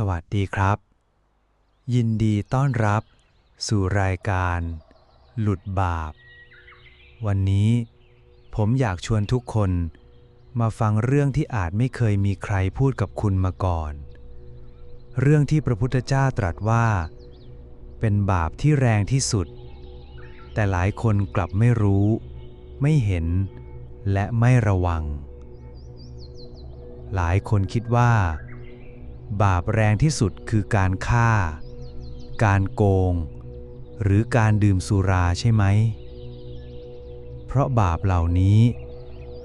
สวัสดีครับ ยินดีต้อนรับ สู่รายการ หลุดบาป วันนี้ผมอยากชวนทุกคน มาฟังเรื่องที่อาจไม่เคยมีใครพูดกับคุณมาก่อน เรื่องที่พระพุทธเจ้าตรัสว่า เป็นบาปที่แรงที่สุด แต่หลายคนกลับไม่รู้ ไม่เห็น และไม่ระวัง หลายคนคิดว่า บาปแรงที่สุดคือการฆ่า การโกง หรือการดื่มสุราใช่ไหม เพราะบาปเหล่านี้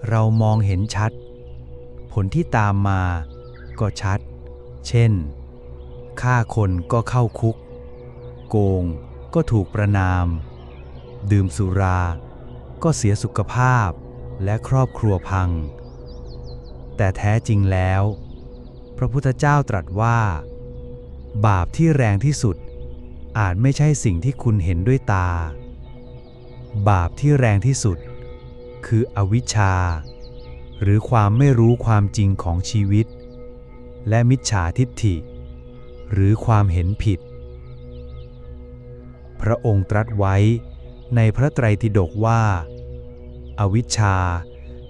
เรามองเห็นชัด ผลที่ตามมาก็ชัด เช่น ฆ่าคนก็เข้าคุก โกงก็ถูกประนาม ดื่มสุรา ก็เสียสุขภาพและครอบครัวพัง แต่แท้จริงแล้ว ระพุทธเจ้าตรัสว่า บาปที่แรงที่สุด อาจไม่ใช่สิ่งที่คุณเห็นด้วยตา บาปที่แรงที่สุด คืออวิชชา หรือความไม่รู้ความจริงของชีวิต และมิจฉาทิฏฐิ หรือความเห็นผิด พระองค์ตรัสไว้ในพระไตรปิฎกว่า อวิชชา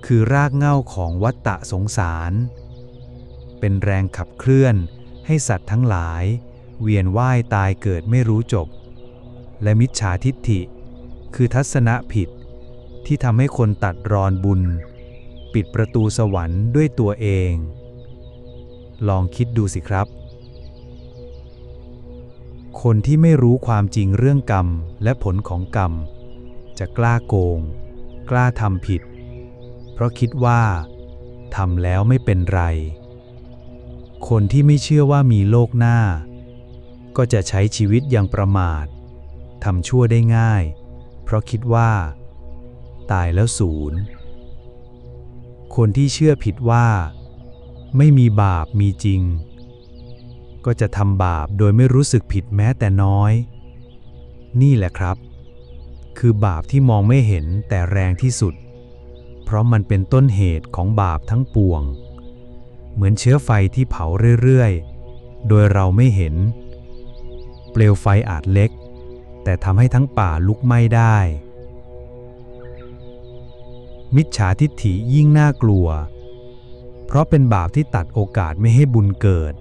คือรากเหง้าของวัฏฏะสงสาร เป็นแรงขับเคลื่อน ให้สัตว์ทั้งหลาย เวียนว่ายตายเกิดไม่รู้จบ และมิจฉาทิฏฐิ คือทัศนะผิด ที่ทำให้คนตัดรอนบุญ ปิดประตูสวรรค์ด้วยตัวเอง ลองคิดดูสิครับ คนที่ไม่รู้ความจริงเรื่องกรรมและผลของกรรม จะกล้าโกง กล้าทำผิด เพราะคิดว่าทำแล้วไม่เป็นไร คนที่ไม่เชื่อว่ามีโลกหน้า ก็จะใช้ชีวิตอย่างประมาททำชั่วได้ง่าย เพราะคิดว่า ตายแล้วศูนย์ คนที่เชื่อผิดว่า ไม่มีบาปมีจริง ก็จะทำบาปโดยไม่รู้สึกผิดแม้แต่น้อย นี่แหละครับ คือบาปที่มองไม่เห็นแต่แรงที่สุด เพราะมันเป็นต้นเหตุของบาปทั้งปวง เหมือนเชื้อไฟที่เผาเรื่อยๆ โดยเราไม่เห็น เปลวไฟอาจเล็ก แต่ทำให้ทั้งป่าลุกไหม้ได้ มิจฉาทิฏฐิยิ่งน่ากลัว เพราะเป็นบาปที่ตัดโอกาสไม่ให้บุญเกิด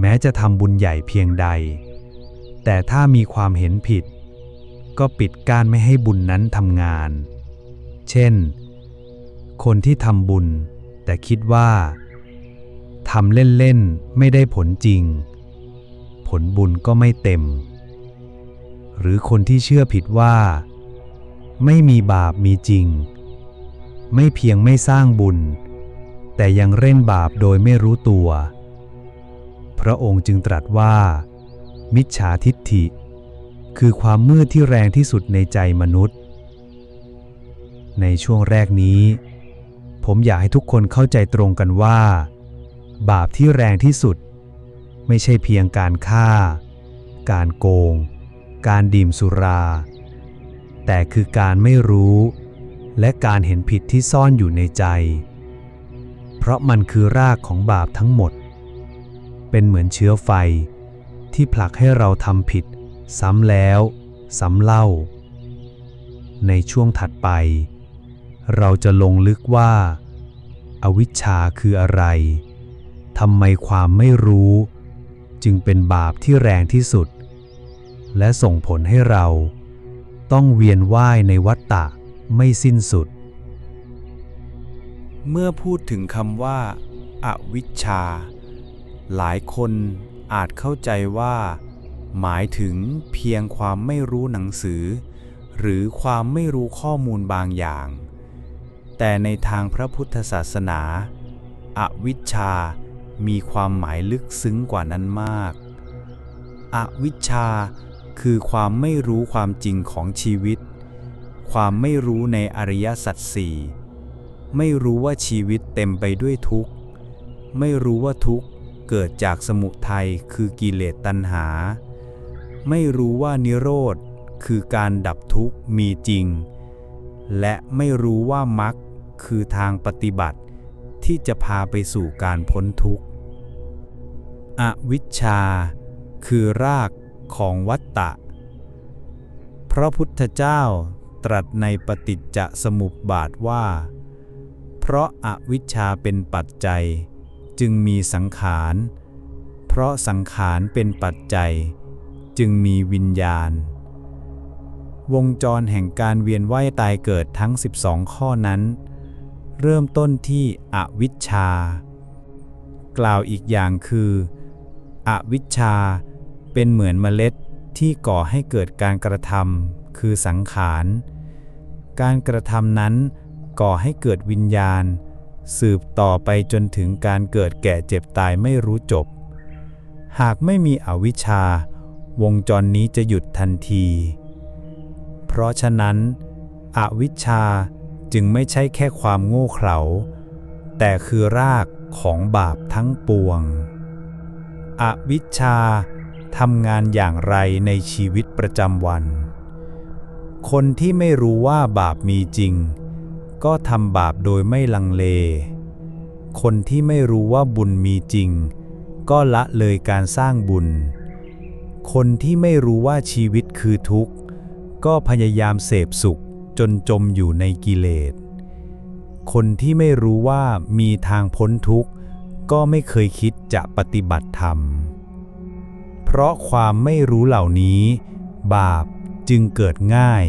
แม้จะทำบุญใหญ่เพียงใด แต่ถ้ามีความเห็นผิด ก็ปิดกั้นไม่ให้บุญนั้นทำงาน เช่น คนที่ทำบุญแต่คิดว่า ทำเล่นๆไม่ได้ผลจริง ผลบุญก็ไม่เต็ม หรือคนที่เชื่อผิดว่า ไม่มีบาปมีจริง ไม่เพียงไม่สร้างบุญ แต่ยังเล่นบาปโดยไม่รู้ตัว พระองค์จึงตรัสว่า มิจฉาทิฏฐิ คือความมืดที่แรงที่สุดในใจมนุษย์ ในช่วงแรกนี้ ผมอยากให้ทุกคนเข้าใจตรงกันว่า บาปที่แรงที่สุด ไม่ใช่เพียงการฆ่า การโกง การดื่มสุรา แต่คือการไม่รู้ และการเห็นผิดที่ซ่อนอยู่ในใจ เพราะมันคือรากของบาปทั้งหมด เป็นเหมือนเชื้อไฟ ที่ผลักให้เราทำผิด ซ้ำแล้ว ซ้ำเล่า ในช่วงถัดไป เราจะลงลึกว่าอาวิชชาคืออะไร ทำไมความไม่รู้ จึงเป็นบาปที่แรงที่สุด และส่งผลให้เราต้องเวียนว่ายในวัฏฏะไม่สิ้นสุด เมื่อพูดถึงคำว่าอาวิชชา หลายคนอาจเข้าใจว่า หมายถึงเพียงความไม่รู้หนังสือ หรือความไม่รู้ข้อมูลบางอย่าง แต่ในทางพระพุทธศาสนาอาวิชชา มีความหมายลึกซึ้งกว่านั้นมาก อวิชชาคือความไม่รู้ความจริงของชีวิต ความไม่รู้ในอริยสัจสี่ไม่รู้ว่าชีวิตเต็มไปด้วยทุกข์ ไม่รู้ว่าทุกข์เกิดจากสมุทัยคือกิเลสตัณหา ไม่รู้ว่านิโรธคือการดับทุกข์มีจริง และไม่รู้ว่ามรรคคือทางปฏิบัติที่จะพาไปสู่การพ้นทุกข์ อวิชชา คือรากของวัตตะ พระพุทธเจ้าตรัสในปฏิจจสมุปบาทว่า เพราะอาวิชชาเป็นปัจจัย จึงมีสังขาร เพราะสังขารเป็นปัจจัย จึงมีวิญญาณ วงจรแห่งการเวียนว่ายตายเกิดทั้ง 12 ข้อนั้น เริ่มต้นที่อวิชชา กล่าวอีกอย่างคือ อวิชชา เป็นเหมือนเมล็ดที่ก่อให้เกิดการกระทำคือสังขาร การกระทำนั้นก่อให้เกิดวิญญาณ สืบต่อไปจนถึงการเกิดแก่เจ็บตายไม่รู้จบ หากไม่มีอวิชชา วงจรนี้จะหยุดทันที เพราะฉะนั้น อวิชชาจึงไม่ใช่แค่ความโง่เขลาแต่คือรากของบาปทั้งปวง อวิชชาทำงานอย่างไรในชีวิตประจำวัน คนที่ไม่รู้ว่าบาปมีจริง ก็ทำบาปโดยไม่ลังเล คนที่ไม่รู้ว่าบุญมีจริง ก็ละเลยการสร้างบุญ คนที่ไม่รู้ว่าชีวิตคือทุกข์ ก็พยายามเสพสุขจนจมอยู่ในกิเลส คนที่ไม่รู้ว่ามีทางพ้นทุกข์ ก็ไม่เคยคิดจะปฏิบัติธรรม เพราะความไม่รู้เหล่านี้ บาปจึงเกิดง่าย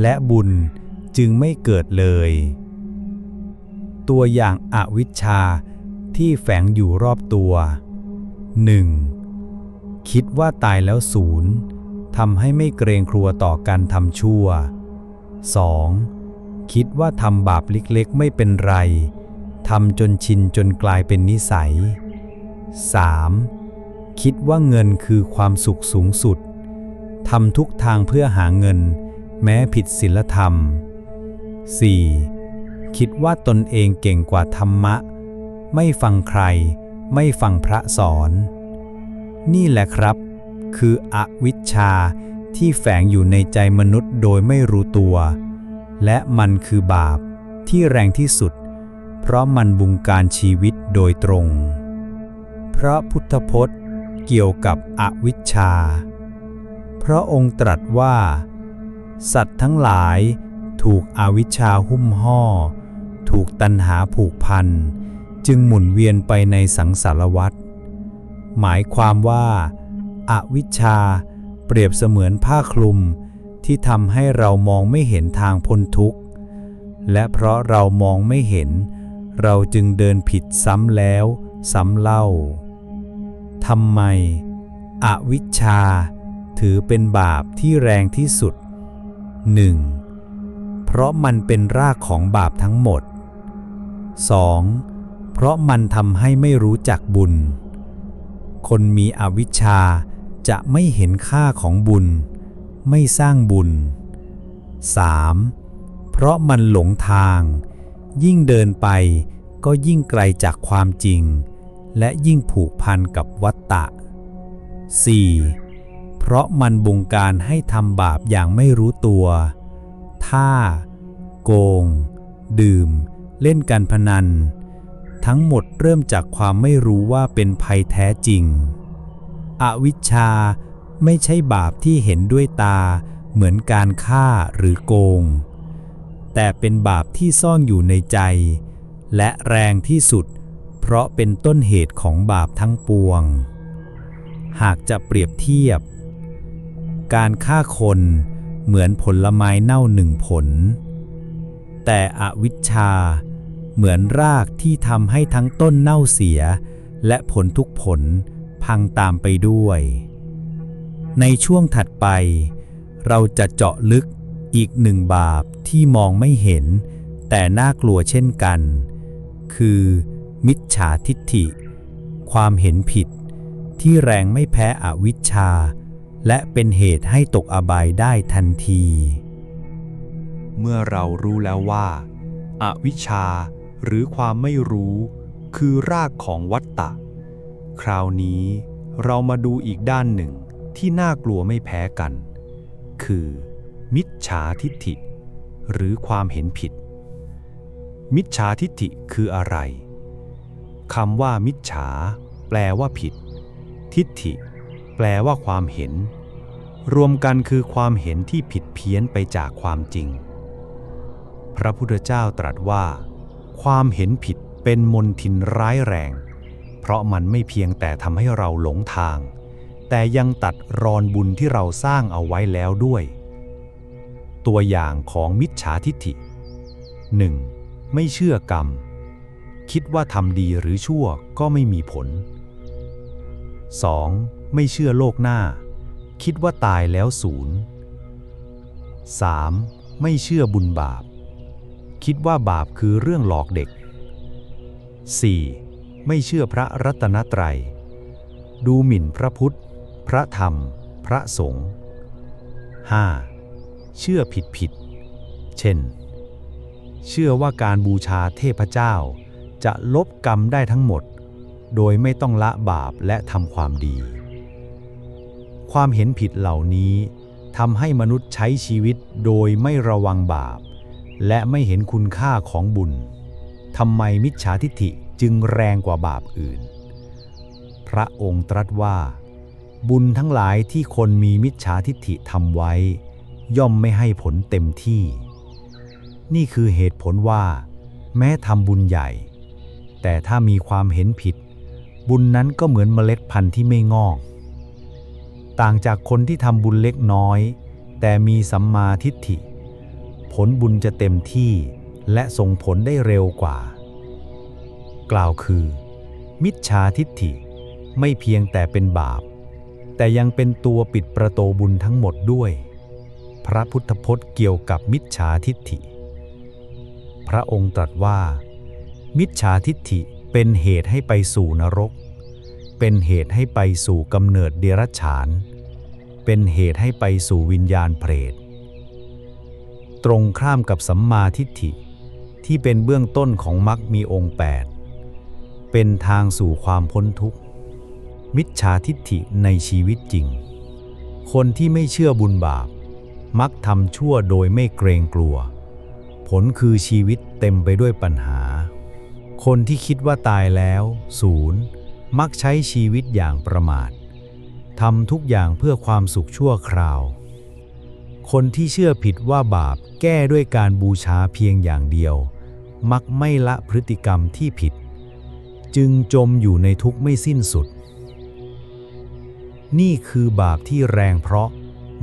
และบุญจึงไม่เกิดเลย ตัวอย่างอวิชชาที่แฝงอยู่รอบตัว 1. คิดว่าตายแล้วศูนย์ทำให้ไม่เกรงครัวต่อการทำชั่ว 2. คิดว่าทำบาปเล็กๆไม่เป็นไร ทำจนชินจนกลายเป็นนิสัย 3. คิดว่าเงินคือความสุขสูงสุดทำทุกทางเพื่อหาเงิน แม้ผิดศีลธรรม 4. คิดว่าตนเองเก่งกว่าธรรมะ ไม่ฟังใคร ไม่ฟังพระสอน นี่แหละครับ คืออวิชชาที่แฝงอยู่ในใจมนุษย์โดยไม่รู้ตัว และมันคือบาปที่แรงที่สุด เพราะมันบุงการชีวิตโดยตรง พระพุทธพจน์เกี่ยวกับอวิชชา พระองค์ตรัสว่า สัตว์ทั้งหลายถูกอวิชชาหุ้มห่อ ถูกตัณหาผูกพัน จึงหมุนเวียนไปในสังสารวัฏ หมายความว่าอาวิชชาเปรียบเสมือนผ้าคลุมที่ทำให้เรามองไม่เห็นทางพ้นทุกข์ และเพราะเรามองไม่เห็น เราจึงเดินผิดซ้ำแล้วซ้ำเล่าทำไม อวิชชา ถือเป็นบาปที่แรงที่สุด 1. เพราะมันเป็นรากของบาปทั้งหมด 2. เพราะมันทำให้ไม่รู้จักบุญ คนมีอวิชชาจะไม่เห็นค่าของบุญ ไม่สร้างบุญ 3. เพราะมันหลงทาง ยิ่งเดินไปก็ยิ่งไกลจากความจริง และยิ่งผูกพันกับวัตตะ 4. เพราะมันบงการให้ทำบาปอย่างไม่รู้ตัวท่าโกง ดื่ม เล่นการพนัน ทั้งหมดเริ่มจากความไม่รู้ว่าเป็นภัยแท้จริง อวิชชาไม่ใช่บาปที่เห็นด้วยตา เหมือนการฆ่าหรือโกง แต่เป็นบาปที่ซ่อนอยู่ในใจ และแรงที่สุด เพราะเป็นต้นเหตุของบาปทั้งปวง หากจะเปรียบเทียบ การฆ่าคนเหมือนผลไม้เน่าหนึ่งผล แต่อวิชชาเหมือนรากที่ทำให้ทั้งต้นเน่าเสีย และผลทุกผลพังตามไปด้วย ในช่วงถัดไป เราจะเจาะลึก อีกหนึ่งบาปที่มองไม่เห็น แต่น่ากลัวเช่นกัน คือ มิจฉาทิฏฐิ ความเห็นผิด ที่แรงไม่แพ้อวิชชา และเป็นเหตุให้ตกอบายได้ทันที เมื่อเรารู้แล้วว่าอาวิชชาหรือความไม่รู้ คือรากของวัตตะ คราวนี้เรามาดูอีกด้านหนึ่งที่น่ากลัวไม่แพ้กัน คือ มิจฉาทิฏฐิ หรือความเห็นผิด มิจฉาทิฏฐิคืออะไรคำว่ามิจฉา แปลว่าผิด ทิฏฐิ แปลว่าความเห็น รวมกันคือความเห็นที่ผิดเพี้ยนไปจากความจริง พระพุทธเจ้าตรัสว่า ความเห็นผิดเป็นมนทินร้ายแรง เพราะมันไม่เพียงแต่ทำให้เราหลงทาง แต่ยังตัดรอนบุญที่เราสร้างเอาไว้แล้วด้วย ตัวอย่างของมิจฉาทิฏฐิ 1. ไม่เชื่อกรรม คิดว่าทำดีหรือชั่วก็ไม่มีผล 2. ไม่เชื่อโลกหน้า คิดว่าตายแล้วศูนย์ 3. ไม่เชื่อบุญบาป คิดว่าบาปคือเรื่องหลอกเด็ก 4. ไม่เชื่อพระรัตนตรัย ดูหมิ่นพระพุทธ พระธรรม พระสงฆ์ 5. เชื่อผิดผิด เช่น เชื่อว่าการบูชาเทพเจ้า จะลบกรรมได้ทั้งหมด โดยไม่ต้องละบาปและทำความดี ความเห็นผิดเหล่านี้ทำให้มนุษย์ใช้ชีวิตโดยไม่ระวังบาป และไม่เห็นคุณค่าของบุญทำไมมิจฉาทิฏฐิจึงแรงกว่าบาปอื่น พระองค์ตรัสว่า บุญทั้งหลายที่คนมีมิจฉาทิฏฐิทำไว้ ย่อมไม่ให้ผลเต็มที่ นี่คือเหตุผลว่า แม้ทำบุญใหญ่ แต่ถ้ามีความเห็นผิด บุญนั้นก็เหมือนเมล็ดพันธุ์ที่ไม่งอก ต่างจากคนที่ทำบุญเล็กน้อย แต่มีสัมมาทิฏฐิ ผลบุญจะเต็มที่และส่งผลได้เร็วกว่า กล่าวคือ มิจฉาทิฏฐิไม่เพียงแต่เป็นบาป แต่ยังเป็นตัวปิดประตูบุญทั้งหมดด้วย พระพุทธพจน์เกี่ยวกับมิจฉาทิฏฐิ พระองค์ตรัสว่า มิจฉาทิฏฐิเป็นเหตุให้ไปสู่นรก เป็นเหตุให้ไปสู่กำเนิดเดรัจฉาน เป็นเหตุให้ไปสู่วิญญาณเปรต ตรงข้ามกับสัมมาทิฏฐิที่เป็นเบื้องต้นของมรรคมีองค์ 8 เป็นทางสู่ความพ้นทุกข์ มิจฉาทิฏฐิในชีวิตจริง คนที่ไม่เชื่อบุญบาป มักทำชั่วโดยไม่เกรงกลัว ผลคือชีวิตเต็มไปด้วยปัญหา คนที่คิดว่าตายแล้วศูนย์มักใช้ชีวิตอย่างประมาททำทุกอย่างเพื่อความสุขชั่วคราว คนที่เชื่อผิดว่าบาปแก้ด้วยการบูชาเพียงอย่างเดียว มักไม่ละพฤติกรรมที่ผิด จึงจมอยู่ในทุกข์ไม่สิ้นสุด นี่คือบาปที่แรงเพราะ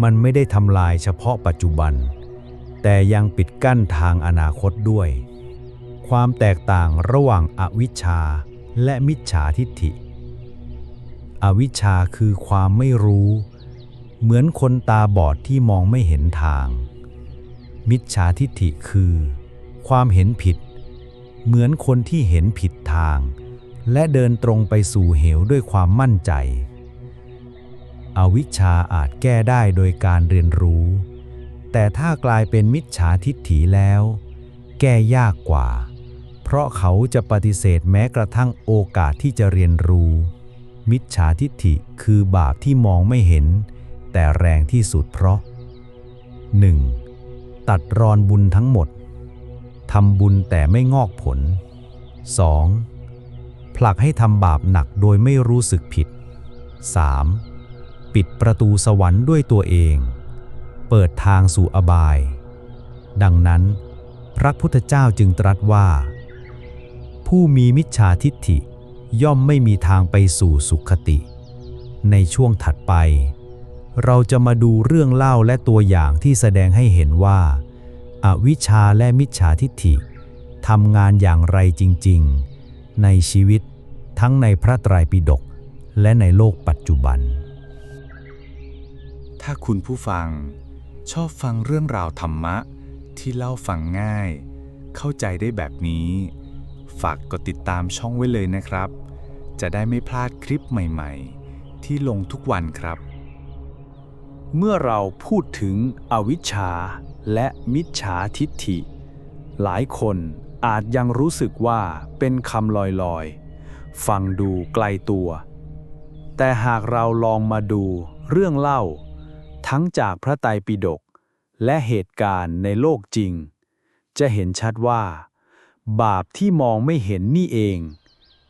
มันไม่ได้ทำลายเฉพาะปัจจุบัน แต่ยังปิดกั้นทางอนาคตด้วย ความแตกต่างระหว่างอาวิชชาและมิจฉาทิฏฐิ อวิชชาคือความไม่รู้ เหมือนคนตาบอดที่มองไม่เห็นทาง มิจฉาทิฏฐิคือ ความเห็นผิด เหมือนคนที่เห็นผิดทาง และเดินตรงไปสู่เหวด้วยความมั่นใจ อวิชชาอาจแก้ได้โดยการเรียนรู้ แต่ถ้ากลายเป็นมิจฉาทิฏฐิแล้ว แก้ยากกว่า เพราะเขาจะปฏิเสธแม้กระทั่งโอกาสที่จะเรียนรู้ มิจฉาทิฏฐิคือบาปที่มองไม่เห็น แต่แรงที่สุดเพราะ 1. ตัดรอนบุญทั้งหมดทำบุญแต่ไม่งอกผล 2. ผลักให้ทำบาปหนักโดยไม่รู้สึกผิด 3. ปิดประตูสวรรค์ด้วยตัวเอง เปิดทางสู่อบาย ดังนั้น พระพุทธเจ้าจึงตรัสว่า ผู้มีมิจฉาทิฏฐิย่อมไม่มีทางไปสู่สุขติ ในช่วงถัดไป เราจะมาดูเรื่องเล่าและตัวอย่างที่แสดงให้เห็นว่าอาวิชชาและมิจฉาทิฏฐิทำงานอย่างไรจริง ๆ ในชีวิตทั้งในพระไตรปิฎกและในโลกปัจจุบัน ถ้าคุณผู้ฟัง ชอบฟังเรื่องราวธรรมะ ที่เล่าฟังง่าย เข้าใจได้แบบนี้ ฝากกดติดตามช่องไว้เลยนะครับ จะได้ไม่พลาดคลิปใหม่ๆ ที่ลงทุกวันครับ เมื่อเราพูดถึงอวิชชาและมิจฉาทิฏฐิ หลายคนอาจยังรู้สึกว่าเป็นคำลอยๆ ฟังดูไกลตัว แต่หากเราลองมาดูเรื่องเล่า ทั้งจากพระไตรปิฎกและเหตุการณ์ในโลกจริง จะเห็นชัดว่า บาปที่มองไม่เห็นนี่เอง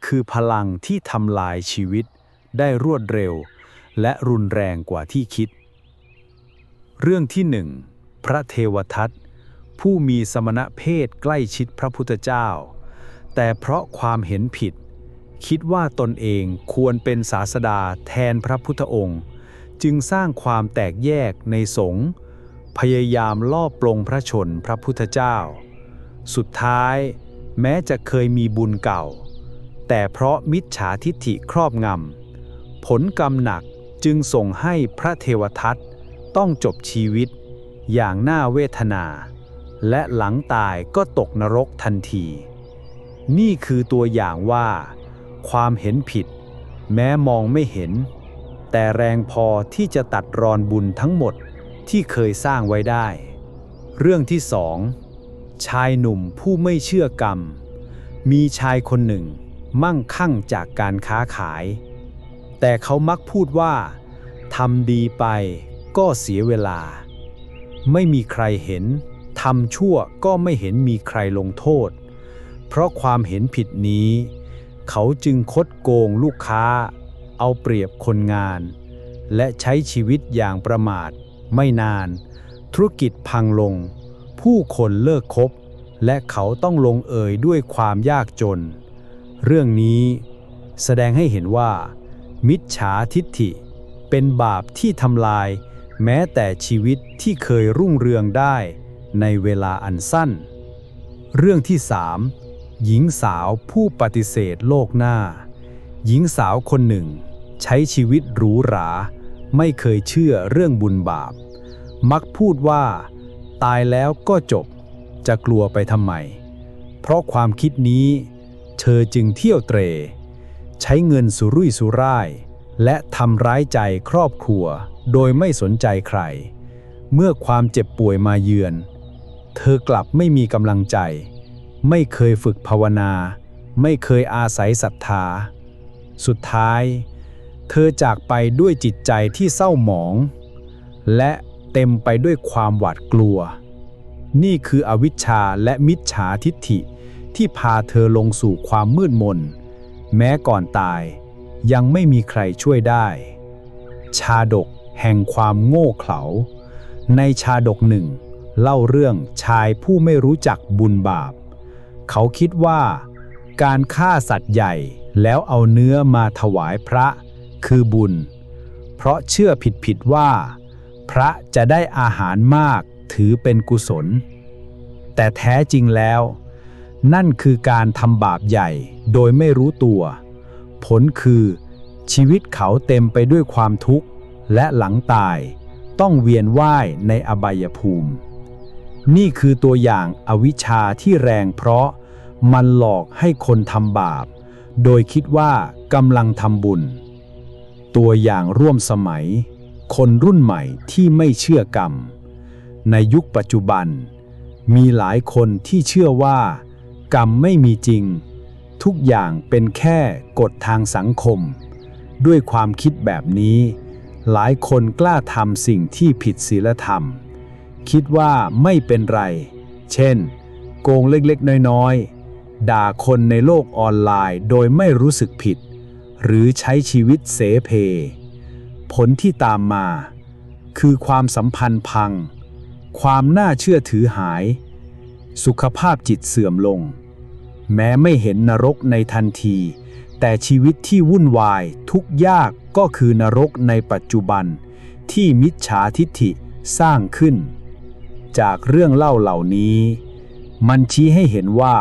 คือพลังที่ทำลายชีวิตได้รวดเร็ว และรุนแรงกว่าที่คิด เรื่องที่หนึ่งพระเทวทัตผู้มีสมณะเพศใกล้ชิดพระพุทธเจ้า แต่เพราะความเห็นผิด คิดว่าตนเองควรเป็นศาสดาแทนพระพุทธองค์ จึงสร้างความแตกแยกในสงฆ์พยายามลอบปลงพระชนพระพุทธเจ้า สุดท้ายแม้จะเคยมีบุญเก่า แต่เพราะมิจฉาทิฐิครอบงำผลกรรมหนักจึงส่งให้พระเทวทัตต้องจบชีวิตอย่างน่าเวทนา และหลังตายก็ตกนรกทันที นี่คือตัวอย่างว่า ความเห็นผิด แม้มองไม่เห็น แต่แรงพอที่จะตัดรอนบุญทั้งหมดที่เคยสร้างไว้ได้ เรื่องที่สองชายหนุ่มผู้ไม่เชื่อกรรม มีชายคนหนึ่งมั่งคั่งจากการค้าขาย แต่เขามักพูดว่าทำดีไปก็เสียเวลา ไม่มีใครเห็นทำชั่วก็ไม่เห็นมีใครลงโทษ เพราะความเห็นผิดนี้ เขาจึงคดโกงลูกค้า เอาเปรียบคนงาน และใช้ชีวิตอย่างประมาท ไม่นาน ธุรกิจพังลง ผู้คนเลิกคบ และเขาต้องลงเอยด้วยความยากจน เรื่องนี้แสดงให้เห็นว่า มิจฉาทิฏฐิ เป็นบาปที่ทำลาย แม้แต่ชีวิตที่เคยรุ่งเรืองได้ในเวลาอันสั้น เรื่องที่สามหญิงสาวผู้ปฏิเสธโลกหน้า หญิงสาวคนหนึ่ง ใช้ชีวิตหรูหรา ไม่เคยเชื่อเรื่องบุญบาป มักพูดว่า ตายแล้วก็จบ จะกลัวไปทำไม เพราะความคิดนี้ เธอจึงเที่ยวเตร ใช้เงินสุรุ่ยสุร่าย และทำร้ายใจครอบครัว โดยไม่สนใจใคร เมื่อความเจ็บป่วยมาเยือน เธอกลับไม่มีกำลังใจ ไม่เคยฝึกภาวนา ไม่เคยอาศัยศรัทธา สุดท้าย เธอจากไปด้วยจิตใจที่เศร้าหมอง และเต็มไปด้วยความหวาดกลัว นี่คืออวิชชาและมิจฉาทิฏฐิที่พาเธอลงสู่ความมืดมน แม้ก่อนตาย ยังไม่มีใครช่วยได้ ชาดกแห่งความโง่เขลา ในชาดกหนึ่ง เล่าเรื่องชายผู้ไม่รู้จักบุญบาป เขาคิดว่า การฆ่าสัตว์ใหญ่แล้วเอาเนื้อมาถวายพระ คือบุญ เพราะเชื่อผิดๆว่า พระจะได้อาหารมากถือเป็นกุศล แต่แท้จริงแล้ว นั่นคือการทำบาปใหญ่โดยไม่รู้ตัว ผลคือชีวิตเขาเต็มไปด้วยความทุกข์ และหลังตายต้องเวียนว่ายในอบายภูมิ นี่คือตัวอย่างอวิชชาที่แรงเพราะมันหลอกให้คนทำบาป โดยคิดว่ากำลังทำบุญ ตัวอย่างร่วมสมัย คนรุ่นใหม่ที่ไม่เชื่อกรรม ในยุคปัจจุบัน มีหลายคนที่เชื่อว่า กรรมไม่มีจริง ทุกอย่างเป็นแค่กฎทางสังคม ด้วยความคิดแบบนี้ หลายคนกล้าทำสิ่งที่ผิดศีลธรรม คิดว่าไม่เป็นไร เช่น โกงเล็กๆ น้อยๆ ด่าคนในโลกออนไลน์โดยไม่รู้สึกผิด หรือใช้ชีวิตเสเพ ผลที่ตามมา คือความสัมพันธ์พัง ความน่าเชื่อถือหาย สุขภาพจิตเสื่อมลง แม้ไม่เห็นนรกในทันที แต่ชีวิตที่วุ่นวายทุกยากก็คือนรกในปัจจุบัน ที่มิจฉาทิฏฐิสร้างขึ้น จากเรื่องเล่าเหล่านี้ มันชี้ให้เห็นว่า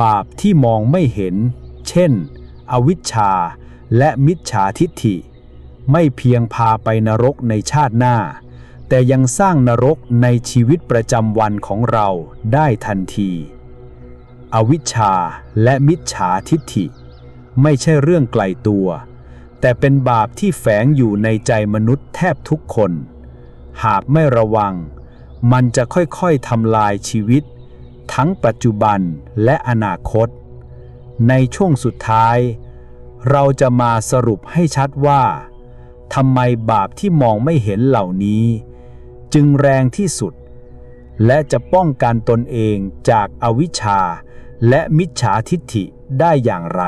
บาปที่มองไม่เห็น เช่น อวิชชา และมิจฉาทิฏฐิ ไม่เพียงพาไปนรกในชาติหน้า แต่ยังสร้างนรกในชีวิตประจำวันของเราได้ทันที อวิชชาและมิจฉาทิฏฐิ ไม่ใช่เรื่องไกลตัว แต่เป็นบาปที่แฝงอยู่ในใจมนุษย์แทบทุกคน หากไม่ระวัง มันจะค่อยๆทำลายชีวิต ทั้งปัจจุบันและอนาคต ในช่วงสุดท้าย เราจะมาสรุปให้ชัดว่าทำไมบาปที่มองไม่เห็นเหล่านี้ จึงแรงที่สุด และจะป้องกันตนเองจากอวิชชา และมิจฉาทิฏฐิได้อย่างไร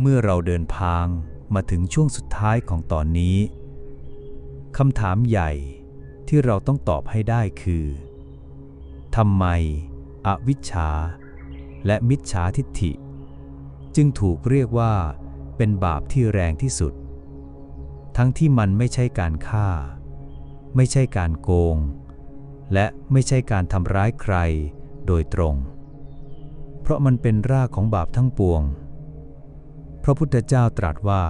เมื่อเราเดินพางมาถึงช่วงสุดท้ายของตอนนี้คำถามใหญ่ที่เราต้องตอบให้ได้คือทำไมอวิชชา และมิจฉาทิฏฐิ จึงถูกเรียกว่าเป็นบาปที่แรงที่สุด ทั้งที่มันไม่ใช่การฆ่า ไม่ใช่การโกง และไม่ใช่การทำร้ายใครโดยตรง เพราะมันเป็นรากของบาปทั้งปวง พระพุทธเจ้าตรัสว่า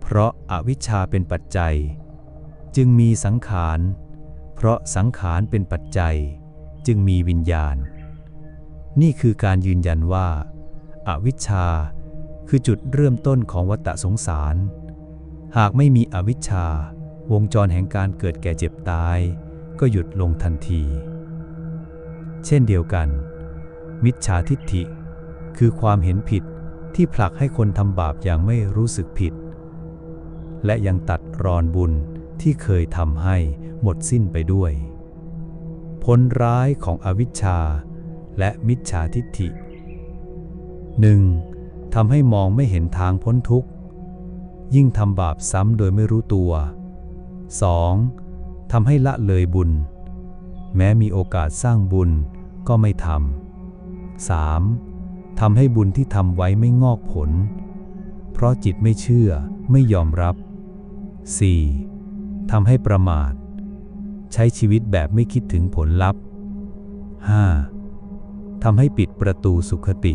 เพราะอาวิชชาเป็นปัจจัย จึงมีสังขาร เพราะสังขารเป็นปัจจัย จึงมีวิญญาณ นี่คือการยืนยันว่าอาวิชชา คือจุดเริ่มต้นของวัฏสงสาร หากไม่มีอวิชชา วงจรแห่งการเกิดแก่เจ็บตาย ก็หยุดลงทันที เช่นเดียวกัน มิจฉาทิฏฐิ คือความเห็นผิดที่ผลักให้คนทำบาปอย่างไม่รู้สึกผิด และยังตัดรอนบุญที่เคยทำให้หมดสิ้นไปด้วย ผลร้ายของอวิชชา และมิจฉาทิฏฐิ 1. ทำให้มองไม่เห็นทางพ้นทุกข์ ยิ่งทำบาปซ้ำโดยไม่รู้ตัว 2. ทำให้ละเลยบุญ แม้มีโอกาสสร้างบุญก็ไม่ทำ 3. ทำให้บุญที่ทำไว้ไม่งอกผล เพราะจิตไม่เชื่อไม่ยอมรับ 4. ทำให้ประมาท ใช้ชีวิตแบบไม่คิดถึงผลลัพธ์ 5. ทำให้ปิดประตูสุขติ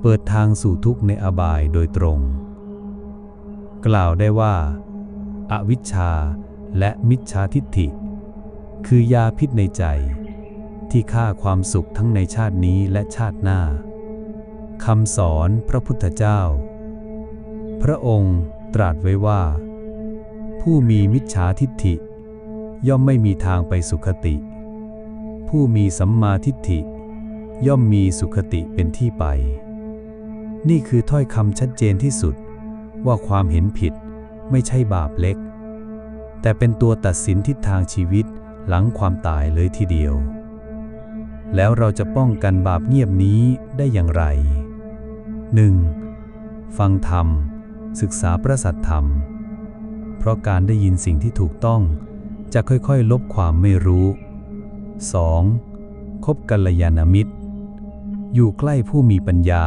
เปิดทางสู่ทุกข์ในอบายโดยตรง กล่าวได้ว่าอาวิชชาและมิจฉาทิฏฐิ คือยาพิษในใจ ที่ฆ่าความสุขทั้งในชาตินี้และชาติหน้าคำสอนพระพุทธเจ้า พระองค์ตรัสไว้ว่า ผู้มีมิจฉาทิฏฐิ ย่อมไม่มีทางไปสุขติ ผู้มีสัมมาทิฏฐิ ย่อมมีสุขติเป็นที่ไป นี่คือถ้อยคำชัดเจนที่สุด ว่าความเห็นผิดไม่ใช่บาปเล็ก แต่เป็นตัวตัดสินทิศทางชีวิตหลังความตายเลยทีเดียว แล้วเราจะป้องกันบาปเงียบนี้ได้อย่างไร 1. ฟังธรรม ศึกษาพระสัทธรรม เพราะการได้ยินสิ่งที่ถูกต้อง จะค่อยๆ ลบความไม่รู้ 2. คบกัลยาณมิตร อยู่ใกล้ผู้มีปัญญา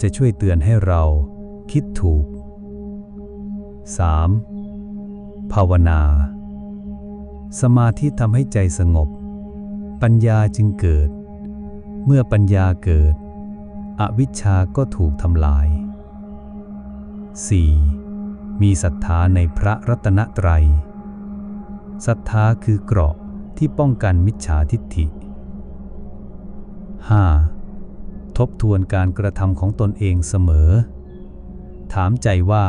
จะช่วยเตือนให้เราคิดถูก 3. ภาวนา สมาธิทำให้ใจสงบ ปัญญาจึงเกิด เมื่อปัญญาเกิด อวิชชาก็ถูกทำลาย 4. มีศรัทธาในพระรัตนตรัยศรัทธาคือเกราะที่ป้องกันมิจฉาทิฏฐิ 5. ทบทวนการกระทำของตนเองเสมอ ถามใจว่า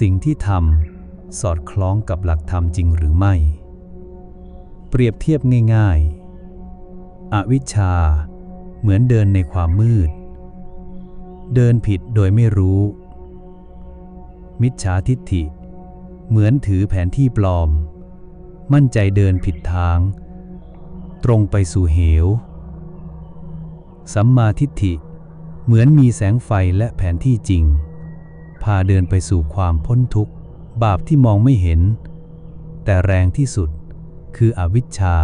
สิ่งที่ทำสอดคล้องกับหลักธรรมจริงหรือไม่ เปรียบเทียบง่าย ๆ อวิชชา เหมือนเดินในความมืด เดินผิดโดยไม่รู้ มิจฉาทิฏฐิ เหมือนถือแผนที่ปลอม มั่นใจเดินผิดทาง ตรงไปสู่เหว สัมมาทิฏฐิ เหมือนมีแสงไฟและแผนที่จริง พาเดินไปสู่ความพ้นทุกข์ บาปที่มองไม่เห็น แต่แรงที่สุดคืออวิชชา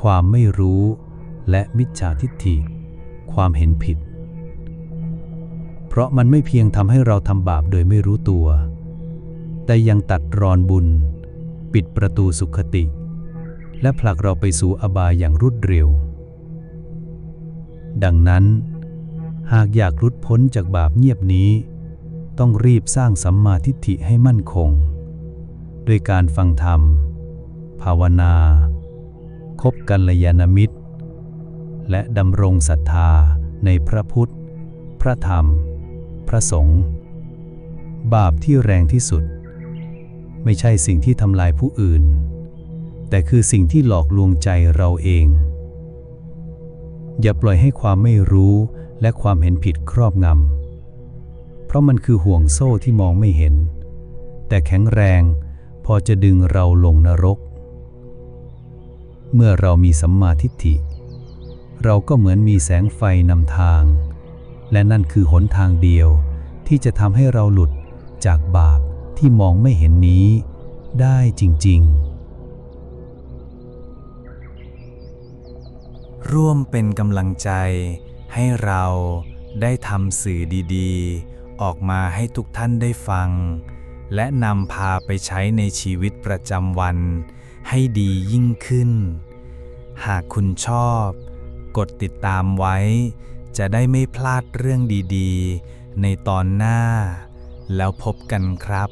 ความไม่รู้ และมิจฉาทิฏฐิ ความเห็นผิด เพราะมันไม่เพียงทำให้เราทำบาปโดยไม่รู้ตัว แต่ยังตัดรอนบุญ ปิดประตูสุขติ และผลักเราไปสู่อบายอย่างรวดเร็ว ดังนั้น หากอยากรุดพ้นจากบาปเงียบนี้ ต้องรีบสร้างสัมมาทิฏฐิให้มั่นคง ด้วยการฟังธรรม ภาวนา คบกัลยาณมิตร และดำรงศรัทธาในพระพุทธ พระธรรม พระสงฆ์บาปที่แรงที่สุด ไม่ใช่สิ่งที่ทำลายผู้อื่น แต่คือสิ่งที่หลอกลวงใจเราเอง อย่าปล่อยให้ความไม่รู้และความเห็นผิดครอบงำ เพราะมันคือห่วงโซ่ที่มองไม่เห็น แต่แข็งแรงพอจะดึงเราลงนรก เมื่อเรามีสัมมาทิฏฐิ เราก็เหมือนมีแสงไฟนำทาง และนั่นคือหนทางเดียวที่จะทำให้เราหลุดจากบาปที่มองไม่เห็นนี้ได้จริง ๆ ร่วมเป็นกำลังใจ ให้เราได้ทำสื่อดีๆ ออกมาให้ทุกท่านได้ฟัง และนำพาไปใช้ในชีวิตประจำวัน ให้ดียิ่งขึ้น หากคุณชอบ กดติดตามไว้ จะได้ไม่พลาดเรื่องดีๆ ในตอนหน้า แล้วพบกันครับ